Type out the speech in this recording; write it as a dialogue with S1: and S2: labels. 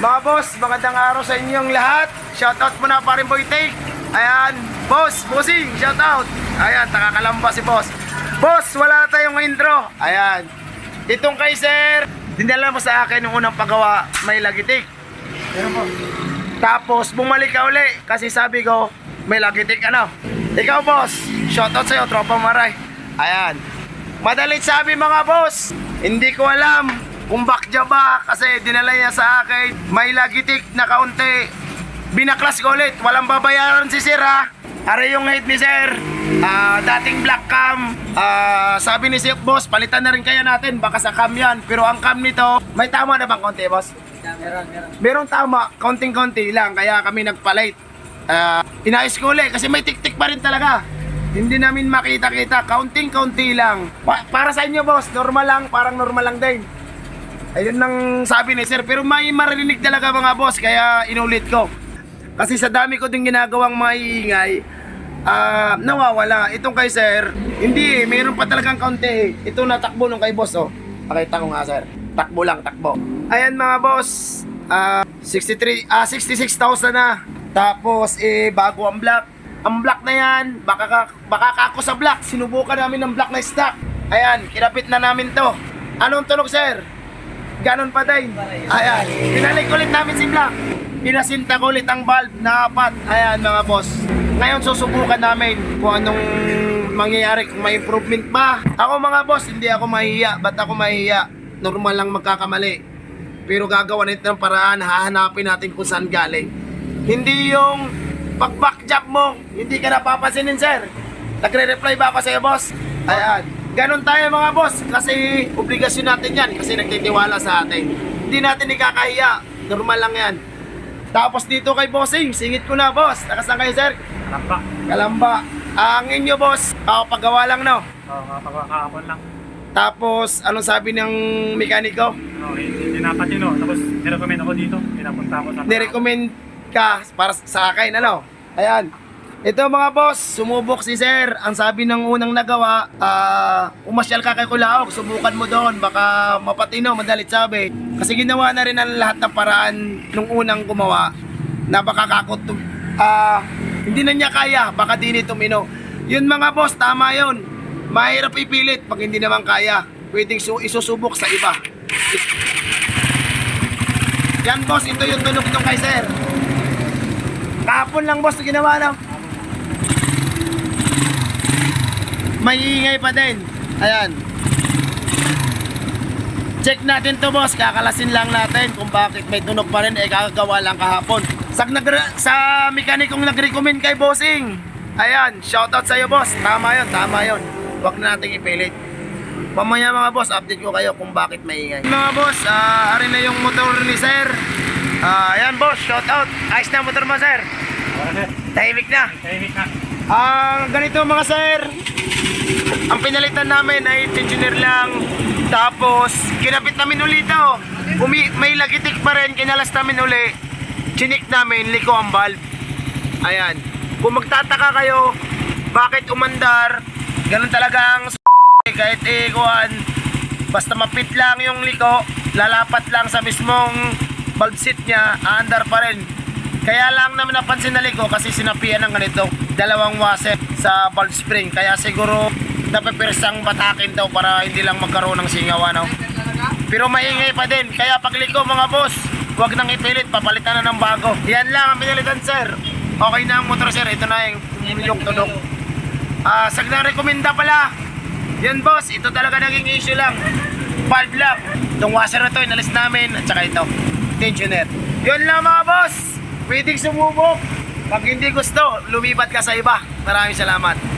S1: Mga boss, magandang araw sa inyong lahat. Shoutout muna pa rin Boy Take. Ayan, boss, bossing, shoutout. Ayan, takakalamba si boss. Boss, wala tayong intro. Ayan. Itong kay sir, dinala mo sa akin yung unang paggawa, may lagitik. Meron po. Tapos, bumalik ka uli kasi sabi ko, may lagitik ano. Ikaw boss, shoutout sa'yo, tropa maray. Ayan. Madalit sabi mga boss, hindi ko alam kung bakja ba kasi dinala niya sa akin. May lagitik na kaunti. Binaklas ko ulit, walang babayaran si sir ha. Are yung hate ni sir. Ah, dating black cam. Ah, sabi ni si boss, palitan na rin kaya natin. Baka sa cam yan. Pero ang cam nito, may tama na bang konti boss?
S2: Meron, meron.
S1: Merong tama, konting-konti lang, kaya kami nagpalit. Ah, inayos ko ulit kasi may tik-tik pa rin talaga. Hindi namin makita-kita, kaunting-kaunti lang. Pa- para sa inyo, boss, normal lang, parang normal lang din. Ayun nang sabi ni sir, pero may marinig talaga mga boss, kaya inulit ko. Kasi sa dami ko din ginagawang maiingay, ah, nawawala. Itong kay sir, hindi eh, meron pa talagang kaunti eh. Ito natakbo nung kay boss, oh. Pakita ko nga sir. Takbo lang, takbo. Ayan mga boss, ah, 63, ah, 66,000 na. Tapos, eh, bago ang black. Ang black na yan, baka, ka- baka ka ako sa black. Sinubukan namin ng black na stock. Ayan, kinapit na namin to. Anong tunog, sir? Ganon pa din. Ayan, pinalik ulit namin si black. Pinasinta ko ulit ang valve na apat. Ayan, mga boss. Ngayon, susubukan namin kung anong mangyayari, kung may improvement ba. Ako mga boss, hindi ako mahihiya. Ba't ako mahihiya? Normal lang magkakamali. Pero gagawa nito ng paraan, hahanapin natin kung saan galing. Hindi yung pag-back job mo, hindi ka napapansinin, sir. Nagre-reply ba ako sa iyo, boss? Ayan. Ganon tayo mga boss, kasi obligasyon natin yan, kasi nagtitiwala sa atin. Hindi natin ikakahiya, normal lang yan. Tapos dito kay bossing, singit ko na, boss. Takas lang kayo, sir.
S2: Kalamba.
S1: Kalamba. Ang inyo, boss, paggawa lang, no?
S2: Oo, pagkakahapon lang.
S1: Tapos, anong sabi ng mekaniko?
S2: Oo, hindi napatino. Tapos, nirecommend ako dito. Pinapunta ako sa...
S1: nirecommend ka para sa akin, ano? Ayan. Ito mga boss, sumubok si sir. Ang sabi ng unang nagawa, ah, umasyal ka kay Kulaog, subukan mo doon, baka mapatino, madalit sabi. Kasi ginawa na rin ang lahat ng paraan nung unang gumawa na baka kakot, ah, hindi na niya kaya, baka di nito mino. Yun mga boss, tama yun. Mahirap ipilit pag hindi naman kaya. Pwedeng su- isusubok sa iba. Yan boss, ito yung tunog nung kay sir. Kahapon lang boss, ginawa na. May ingay pa din. Ayan. Check natin to boss, kakalasin lang natin kung bakit may tunog pa rin, eh kakagawa lang kahapon. Sa, nag sa mekanikong nag-recommend kay bossing. Ayan, shoutout sa iyo boss. Tama yon, tama yon. Huwag na nating ipilit. Mamaya mga boss, update ko kayo kung bakit maingay. Mga boss, ah ari na yung motor ni sir. Ah, ayan boss, shout out. Ayos na motor mo sir, Tahimik na.
S2: tahimik na.
S1: Ang ganito mga sir, ang pinalitan namin ay engineer lang. Tapos, kinapit namin ulit ito. Umi may lagitik pa rin, kinalas namin uli. Chinik namin, liko ang valve. Ayan. Kung magtataka kayo, bakit umandar, ganun talaga ang kahit ikuan, basta mapit lang yung liko, lalapat lang sa mismong valve seat niya, aandar pa rin. Kaya lang namin napansin na liko kasi sinapian ng ganito, dalawang washer sa valve spring. Kaya siguro napipirsang batakin daw para hindi lang magkaroon ng singaw ano. Pero maingay pa din. Kaya pagliko mga boss, huwag nang ipilit, papalitan na ng bago. Yan lang ang pinalitan sir. Okay na ang motor sir, ito na yung, yung tunog. Ah, sag na rekomenda pala. Yan boss, ito talaga naging issue lang. Valve lang. Itong washer na to, inalis namin. At saka ito, tensioner. Yun lang mga boss. Pwedeng sumubok. Pag hindi gusto, lumipat ka sa iba. Maraming salamat.